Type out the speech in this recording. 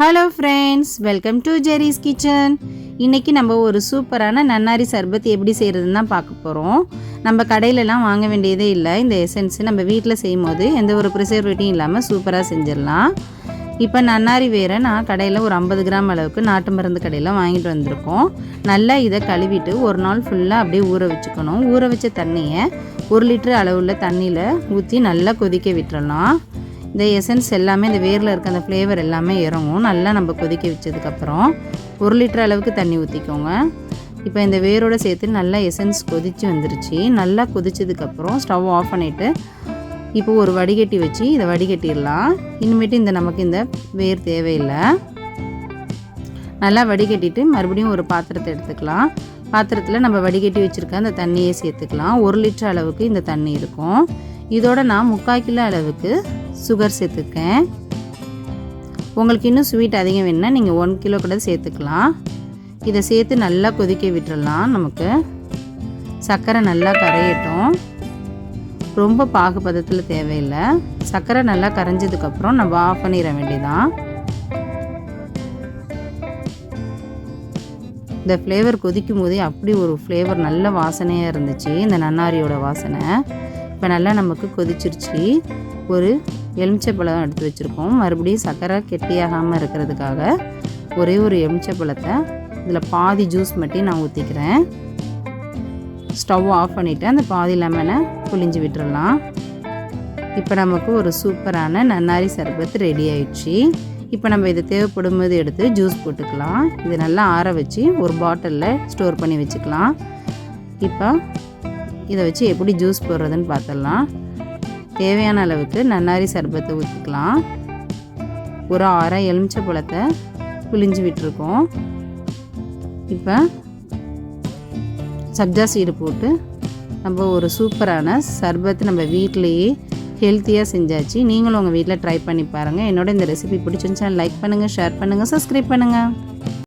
Hello friends welcome to Jerry's kitchen இன்றைக்கி நம்ம ஒரு சூப்பரான நன்னாரி சர்பத் எப்படி செய்கிறதுன்னு தான் பார்க்க போகிறோம் நம்ம கடையிலலாம் வாங்க வேண்டியதே இல்லை. இந்த எசன்ஸ் நம்ம வீட்டில் செய்யும் போது எந்த ஒரு ப்ரிசர்வேட்டியும் இல்லாமல் சூப்பராக செஞ்சிடலாம். இப்போ நன்னாரி வேற நான் கடையில் ஒரு ஐம்பது கிராம் அளவுக்கு நாட்டு மருந்து கடையில் வாங்கிட்டு வந்திருக்கோம். நல்லா இதை கழுவிட்டு ஒரு நாள் ஃபுல்லாக அப்படியே ஊற வச்சுக்கணும். ஊற வச்ச தண்ணியை ஒரு லிட்டர் அளவுள்ள தண்ணியில் ஊற்றி நல்லா கொதிக்க விட்டுறலாம். இந்த எசன்ஸ் எல்லாமே இந்த வேரில் இருக்க அந்த ஃப்ளேவர் எல்லாமே இறங்கும். நல்லா நம்ம கொதிக்க வச்சதுக்கப்புறம் ஒரு லிட்டர் அளவுக்கு தண்ணி ஊற்றிக்கோங்க இப்போ இந்த வேரோடு சேர்த்து நல்லா எசன்ஸ் கொதித்து வந்துருச்சு. நல்லா கொதிச்சதுக்கப்புறம் ஸ்டவ் ஆஃப் பண்ணிவிட்டு இப்போ ஒரு வடிகட்டி வச்சு இதை வடிகட்டிடலாம். இனிமேட்டு இந்த நமக்கு இந்த வேர் தேவையில்லை. நல்லா வடிகட்டிட்டு மறுபடியும் ஒரு பாத்திரத்தை எடுத்துக்கலாம். பாத்திரத்தில் நம்ம வடிகட்டி வச்சுருக்க அந்த தண்ணியை சேர்த்துக்கலாம். ஒரு லிட்டர் அளவுக்கு இந்த தண்ணி இருக்கும். இதோட நான் முக்கால் கிலோ அளவுக்கு சுகர் சேர்த்துக்கேன் உங்களுக்கு இன்னும் ஸ்வீட் அதிகம் வேணுன்னா நீங்கள் ஒன் கிலோ கூட சேர்த்துக்கலாம். இதை சேர்த்து நல்லா கொதிக்க விட்டுறலாம் நமக்கு. சர்க்கரை நல்லா கரையட்டும். ரொம்ப பாகு பதத்தில் தேவையில்லை. சர்க்கரை நல்லா கரைஞ்சதுக்கப்புறம் நம்ம ஆஃப் பண்ணிட வேண்டியதான் இந்த ஃப்ளேவர் கொதிக்கும் போதே அப்படி ஒரு ஃப்ளேவர் நல்ல வாசனையாக இருந்துச்சு. இந்த நன்னாரியோட வாசனை. இப்போ நல்லா நமக்கு கொதிச்சிருச்சு. ஒரு எலுமிச்சைப்பழம் எடுத்து வச்சுருக்கோம். மறுபடியும் சர்க்கரை கெட்டியாகாமல் இருக்கிறதுக்காக ஒரே ஒரு எலுமிச்சைப்பழத்தை இதில் பாதி ஜூஸ் மட்டும் நான் ஊற்றிக்கிறேன் ஸ்டவ் ஆஃப் பண்ணிவிட்டு அந்த பாதி லெமனை புளிஞ்சு விட்டுறலாம். இப்போ நமக்கு ஒரு சூப்பரான நன்னாரி சர்பத் ரெடி ஆயிடுச்சு. இப்போ நம்ம இதை தேவைப்படும் போது எடுத்து ஜூஸ் போட்டுக்கலாம். இது நல்லா ஆற வச்சு ஒரு பாட்டிலில் ஸ்டோர் பண்ணி வச்சுக்கலாம். இப்போ இதை வச்சு எப்படி ஜூஸ் போடுறதுன்னு பார்த்துடலாம். தேவையான அளவுக்கு நன்னாரி சர்பத்தை ஊற்றிக்கலாம். ஒரு அரை எலுமிச்சை பழத்தை புளிஞ்சு விட்டுருக்கோம். இப்போ சப்ஜா சீடு போட்டு நம்ம ஒரு சூப்பரான சர்பத் நம்ம வீட்டிலையே ஹெல்த்தியாக செஞ்சாச்சு. நீங்களும் உங்கள் வீட்டில் ட்ரை பண்ணி பாருங்கள் என்னோட இந்த ரெசிபி பிடிச்சிருந்துச்சா லைக் பண்ணுங்கள் ஷேர் பண்ணுங்கள் சப்ஸ்கிரைப் பண்ணுங்கள்